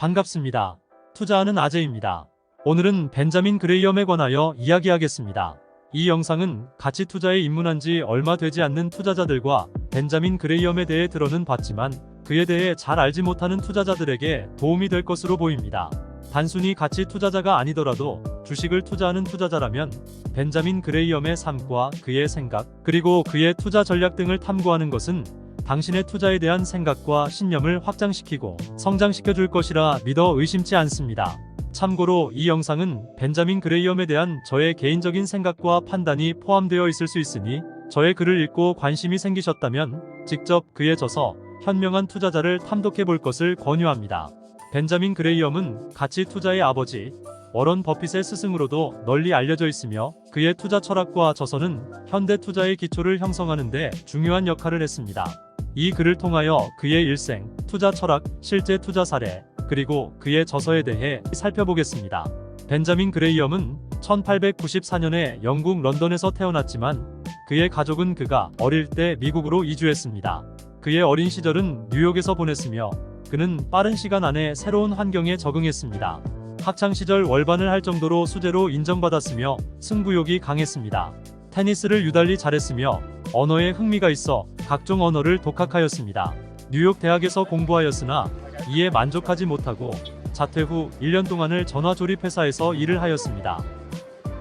반갑습니다. 투자하는 아재입니다. 오늘은 벤자민 그레이엄에 관하여 이야기하겠습니다. 이 영상은 가치 투자에 입문한 지 얼마 되지 않는 투자자들과 벤자민 그레이엄에 대해 들어는 봤지만 그에 대해 잘 알지 못하는 투자자들에게 도움이 될 것으로 보입니다. 단순히 가치 투자자가 아니더라도 주식을 투자하는 투자자라면 벤자민 그레이엄의 삶과 그의 생각, 그리고 그의 투자 전략 등을 탐구하는 것은 당신의 투자에 대한 생각과 신념을 확장시키고 성장시켜 줄 것이라 믿어 의심치 않습니다. 참고로 이 영상은 벤자민 그레이엄에 대한 저의 개인적인 생각과 판단이 포함되어 있을 수 있으니 저의 글을 읽고 관심이 생기셨다면 직접 그에 져서 현명한 투자자를 탐독해 볼 것을 권유합니다. 벤자민 그레이엄은 가치 투자의 아버지, 워런 버핏의 스승으로도 널리 알려져 있으며 그의 투자 철학과 저서는 현대 투자의 기초를 형성하는 데 중요한 역할을 했습니다. 이 글을 통하여 그의 일생, 투자 철학, 실제 투자 사례, 그리고 그의 저서에 대해 살펴보겠습니다. 벤자민 그레이엄은 1894년에 영국 런던에서 태어났지만 그의 가족은 그가 어릴 때 미국으로 이주했습니다. 그의 어린 시절은 뉴욕에서 보냈으며 그는 빠른 시간 안에 새로운 환경에 적응했습니다. 학창 시절 월반을 할 정도로 수재로 인정받았으며 승부욕이 강했습니다. 테니스를 유달리 잘했으며 언어에 흥미가 있어 각종 언어를 독학하였습니다. 뉴욕 대학에서 공부하였으나 이에 만족하지 못하고 자퇴 후 1년 동안을 전화 조립 회사에서 일을 하였습니다.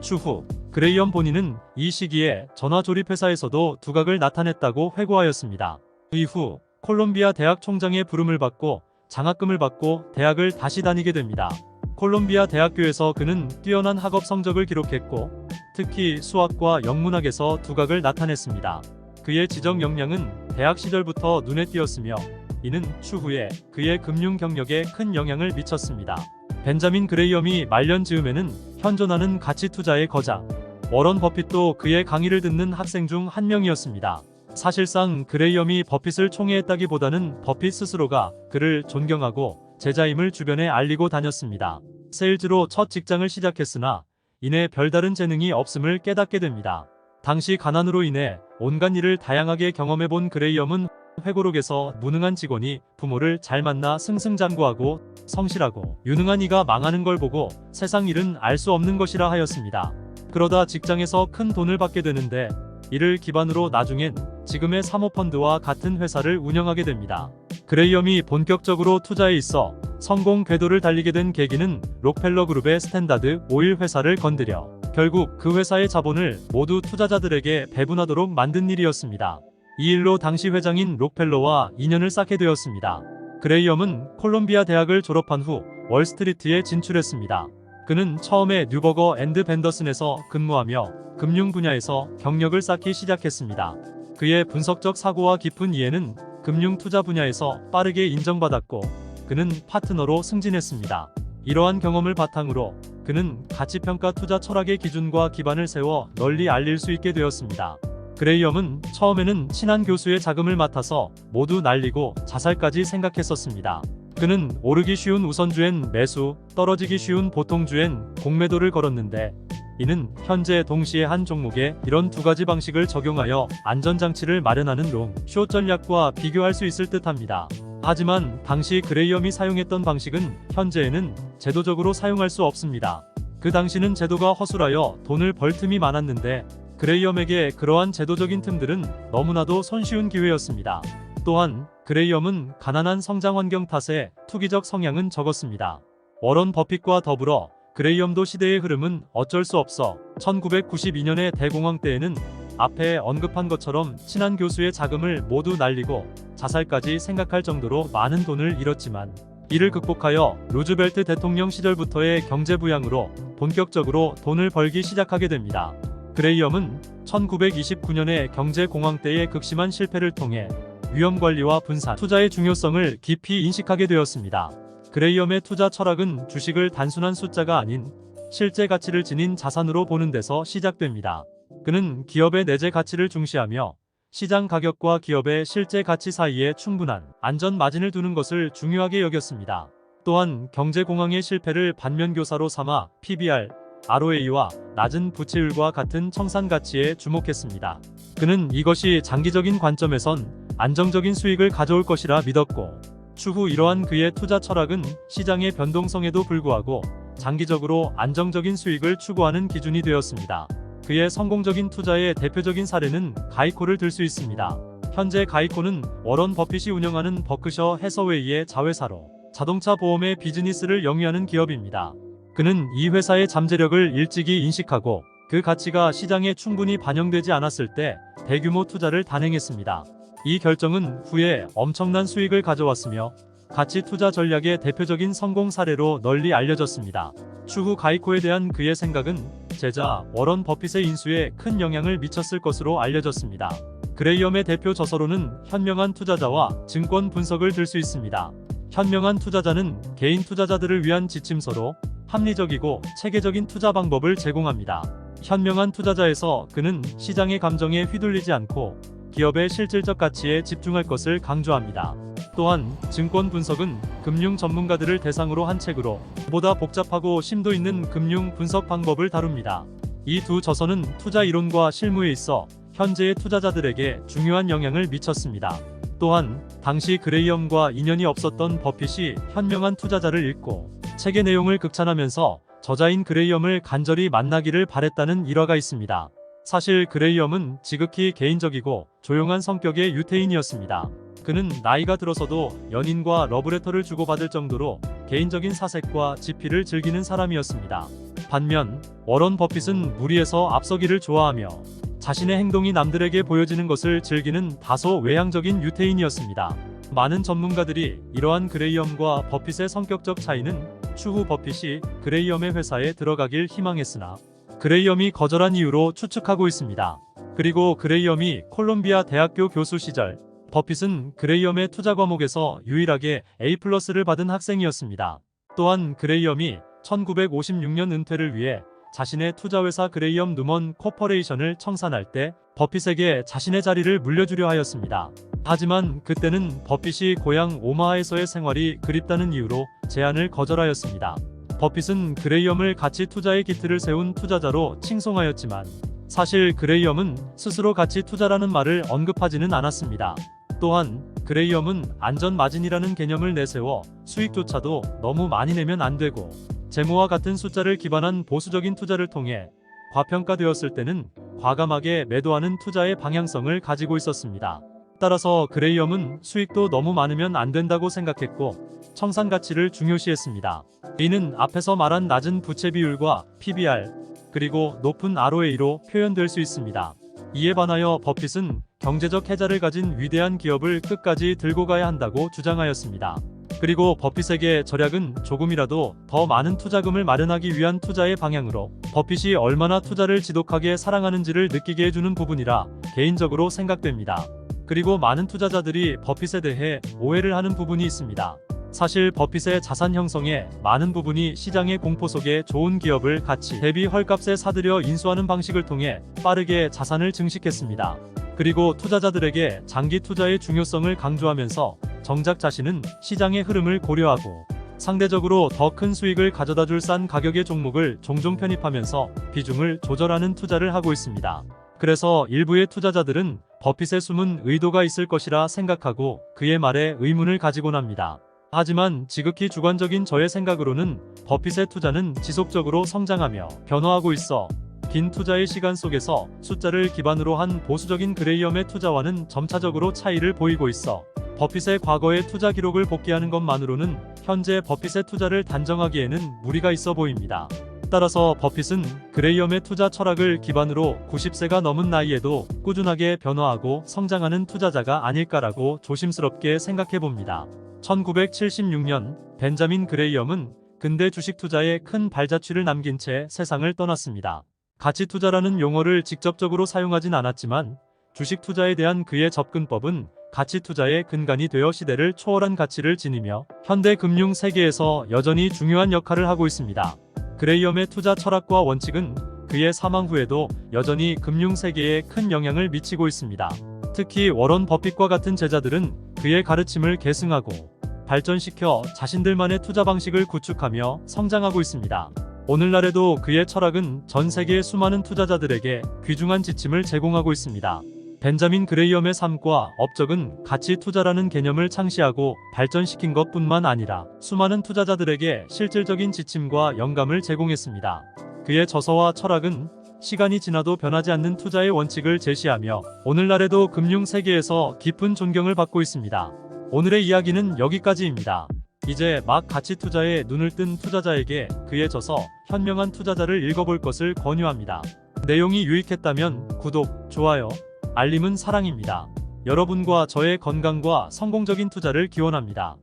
추후 그레이엄 본인은 이 시기에 전화 조립 회사에서도 두각을 나타냈다고 회고하였습니다. 이후 콜롬비아 대학 총장의 부름을 받고 장학금을 받고 대학을 다시 다니게 됩니다. 콜롬비아 대학교에서 그는 뛰어난 학업 성적을 기록했고 특히 수학과 영문학에서 두각을 나타냈습니다. 그의 지적 역량은 대학 시절부터 눈에 띄었으며 이는 추후에 그의 금융 경력에 큰 영향을 미쳤습니다. 벤자민 그레이엄이 말년 즈음에는 현존하는 가치 투자의 거자 워런 버핏도 그의 강의를 듣는 학생 중 한 명이었습니다. 사실상 그레이엄이 버핏을 총애했다기보다는 버핏 스스로가 그를 존경하고 제자임을 주변에 알리고 다녔습니다. 세일즈로 첫 직장을 시작했으나 이내 별다른 재능이 없음을 깨닫게 됩니다. 당시 가난으로 인해 온갖 일을 다양하게 경험해 본 그레이엄은 회고록에서 무능한 직원이 부모를 잘 만나 승승장구하고 성실하고 유능한 이가 망하는 걸 보고 세상 일은 알 수 없는 것이라 하였습니다. 그러다 직장에서 큰 돈을 받게 되는데 이를 기반으로 나중엔 지금의 사모펀드와 같은 회사를 운영하게 됩니다. 그레이엄이 본격적으로 투자에 있어 성공 궤도를 달리게 된 계기는 록펠러 그룹의 스탠다드 오일 회사를 건드려 결국 그 회사의 자본을 모두 투자자들에게 배분하도록 만든 일이었습니다. 이 일로 당시 회장인 록펠러와 인연을 쌓게 되었습니다. 그레이엄은 콜롬비아 대학을 졸업한 후 월스트리트에 진출했습니다. 그는 처음에 뉴버거 앤드 벤더슨에서 근무하며 금융 분야에서 경력을 쌓기 시작했습니다. 그의 분석적 사고와 깊은 이해는 금융 투자 분야에서 빠르게 인정받았고 그는 파트너로 승진했습니다. 이러한 경험을 바탕으로 그는 가치평가 투자 철학의 기준과 기반을 세워 널리 알릴 수 있게 되었습니다. 그레이엄은 처음에는 친한 교수의 자금을 맡아서 모두 날리고 자살까지 생각했었습니다. 그는 오르기 쉬운 우선주엔 매수, 떨어지기 쉬운 보통주엔 공매도를 걸었는데 이는 현재 동시에 한 종목에 이런 두 가지 방식을 적용하여 안전장치를 마련하는 롱, 숏 전략과 비교할 수 있을 듯 합니다. 하지만 당시 그레이엄이 사용했던 방식은 현재에는 제도적으로 사용할 수 없습니다. 그 당시는 제도가 허술하여 돈을 벌 틈이 많았는데 그레이엄에게 그러한 제도적인 틈들은 너무나도 손쉬운 기회였습니다. 또한 그레이엄은 가난한 성장 환경 탓에 투기적 성향은 적었습니다. 워런 버핏과 더불어 그레이엄도 시대의 흐름은 어쩔 수 없어 1992년의 대공황 때에는 앞에 언급한 것처럼 친한 교수의 자금을 모두 날리고 자살까지 생각할 정도로 많은 돈을 잃었지만 이를 극복하여 루즈벨트 대통령 시절부터의 경제 부양으로 본격적으로 돈을 벌기 시작하게 됩니다. 그레이엄은 1929년의 경제 공황 때의 극심한 실패를 통해 위험 관리와 분산, 투자의 중요성을 깊이 인식하게 되었습니다. 그레이엄의 투자 철학은 주식을 단순한 숫자가 아닌 실제 가치를 지닌 자산으로 보는 데서 시작됩니다. 그는 기업의 내재 가치를 중시하며 시장 가격과 기업의 실제 가치 사이에 충분한 안전 마진을 두는 것을 중요하게 여겼습니다. 또한 경제 공황의 실패를 반면교사로 삼아 PBR, ROA와 낮은 부채율과 같은 청산 가치에 주목했습니다. 그는 이것이 장기적인 관점에선 안정적인 수익을 가져올 것이라 믿었고 추후 이러한 그의 투자 철학은 시장의 변동성에도 불구하고 장기적으로 안정적인 수익을 추구하는 기준이 되었습니다. 그의 성공적인 투자의 대표적인 사례는 가이코를 들 수 있습니다. 현재 가이코는 워런 버핏이 운영하는 버크셔 해서웨이의 자회사로 자동차 보험의 비즈니스를 영위하는 기업입니다. 그는 이 회사의 잠재력을 일찍이 인식하고 그 가치가 시장에 충분히 반영되지 않았을 때 대규모 투자를 단행했습니다. 이 결정은 후에 엄청난 수익을 가져왔으며 가치 투자 전략의 대표적인 성공 사례로 널리 알려졌습니다. 추후 가이코에 대한 그의 생각은 제자 워런 버핏의 인수에 큰 영향을 미쳤을 것으로 알려졌습니다. 그레이엄의 대표 저서로는 현명한 투자자와 증권 분석을 들 수 있습니다. 현명한 투자자는 개인 투자자들을 위한 지침서로 합리적이고 체계적인 투자 방법을 제공합니다. 현명한 투자자에서 그는 시장의 감정에 휘둘리지 않고 기업의 실질적 가치에 집중할 것을 강조합니다. 또한 증권 분석은 금융 전문가들을 대상으로 한 책으로 보다 복잡하고 심도 있는 금융 분석 방법을 다룹니다. 이 두 저서는 투자 이론과 실무에 있어 현재의 투자자들에게 중요한 영향을 미쳤습니다. 또한 당시 그레이엄과 인연이 없었던 버핏이 현명한 투자자를 읽고 책의 내용을 극찬하면서 저자인 그레이엄을 간절히 만나기를 바랬다는 일화가 있습니다. 사실 그레이엄은 지극히 개인적이고 조용한 성격의 유태인이었습니다. 그는 나이가 들어서도 연인과 러브레터를 주고받을 정도로 개인적인 사색과 지피를 즐기는 사람이었습니다. 반면 워런 버핏은 무리에서 앞서기를 좋아하며 자신의 행동이 남들에게 보여지는 것을 즐기는 다소 외향적인 유태인이었습니다. 많은 전문가들이 이러한 그레이엄과 버핏의 성격적 차이는 추후 버핏이 그레이엄의 회사에 들어가길 희망했으나 그레이엄이 거절한 이유로 추측하고 있습니다. 그리고 그레이엄이 콜롬비아 대학교 교수 시절 버핏은 그레이엄의 투자 과목에서 유일하게 A+를 받은 학생이었습니다. 또한 그레이엄이 1956년 은퇴를 위해 자신의 투자회사 그레이엄 누먼 코퍼레이션을 청산할 때 버핏에게 자신의 자리를 물려주려 하였습니다. 하지만 그때는 버핏이 고향 오마하에서의 생활이 그립다는 이유로 제안을 거절하였습니다. 버핏은 그레이엄을 가치 투자의 기틀을 세운 투자자로 칭송하였지만 사실 그레이엄은 스스로 가치 투자라는 말을 언급하지는 않았습니다. 또한 그레이엄은 안전 마진이라는 개념을 내세워 수익조차도 너무 많이 내면 안 되고 재무와 같은 숫자를 기반한 보수적인 투자를 통해 과평가되었을 때는 과감하게 매도하는 투자의 방향성을 가지고 있었습니다. 따라서 그레이엄은 수익도 너무 많으면 안 된다고 생각했고 청산 가치를 중요시했습니다. 이는 앞에서 말한 낮은 부채 비율과 PBR 그리고 높은 ROA로 표현될 수 있습니다. 이에 반하여 버핏은 경제적 해자를 가진 위대한 기업을 끝까지 들고 가야 한다고 주장하였습니다. 그리고 버핏에게 절약은 조금이라도 더 많은 투자금을 마련하기 위한 투자의 방향으로 버핏이 얼마나 투자를 지독하게 사랑하는지를 느끼게 해주는 부분이라 개인적으로 생각됩니다. 그리고 많은 투자자들이 버핏에 대해 오해를 하는 부분이 있습니다. 사실 버핏의 자산 형성에 많은 부분이 시장의 공포 속에 좋은 기업을 가치 대비 헐값에 사들여 인수하는 방식을 통해 빠르게 자산을 증식했습니다. 그리고 투자자들에게 장기 투자의 중요성을 강조하면서 정작 자신은 시장의 흐름을 고려하고 상대적으로 더 큰 수익을 가져다 줄 싼 가격의 종목을 종종 편입하면서 비중을 조절하는 투자를 하고 있습니다. 그래서 일부의 투자자들은 버핏의 숨은 의도가 있을 것이라 생각하고 그의 말에 의문을 가지곤 합니다. 하지만 지극히 주관적인 저의 생각으로는 버핏의 투자는 지속적으로 성장하며 변화하고 있어 긴 투자의 시간 속에서 숫자를 기반으로 한 보수적인 그레이엄의 투자와는 점차적으로 차이를 보이고 있어 버핏의 과거의 투자 기록을 복귀하는 것만으로는 현재 버핏의 투자를 단정하기에는 무리가 있어 보입니다. 따라서 버핏은 그레이엄의 투자 철학을 기반으로 90세가 넘은 나이에도 꾸준하게 변화하고 성장하는 투자자가 아닐까라고 조심스럽게 생각해 봅니다. 1976년 벤자민 그레이엄은 근대 주식 투자에 큰 발자취를 남긴 채 세상을 떠났습니다. 가치 투자라는 용어를 직접적으로 사용하진 않았지만 주식 투자에 대한 그의 접근법은 가치 투자의 근간이 되어 시대를 초월한 가치를 지니며 현대 금융 세계에서 여전히 중요한 역할을 하고 있습니다. 그레이엄의 투자 철학과 원칙은 그의 사망 후에도 여전히 금융 세계에 큰 영향을 미치고 있습니다. 특히 워런 버핏과 같은 제자들은 그의 가르침을 계승하고 발전시켜 자신들만의 투자 방식을 구축하며 성장하고 있습니다. 오늘날에도 그의 철학은 전 세계의 수많은 투자자들에게 귀중한 지침을 제공하고 있습니다. 벤자민 그레이엄의 삶과 업적은 가치 투자라는 개념을 창시하고 발전시킨 것 뿐만 아니라 수많은 투자자들에게 실질적인 지침과 영감을 제공했습니다. 그의 저서와 철학은 시간이 지나도 변하지 않는 투자의 원칙을 제시하며 오늘날에도 금융 세계에서 깊은 존경을 받고 있습니다. 오늘의 이야기는 여기까지입니다. 이제 막 가치 투자에 눈을 뜬 투자자에게 그의 저서 현명한 투자자를 읽어볼 것을 권유합니다. 내용이 유익했다면 구독, 좋아요, 알림은 사랑입니다. 여러분과 저의 건강과 성공적인 투자를 기원합니다.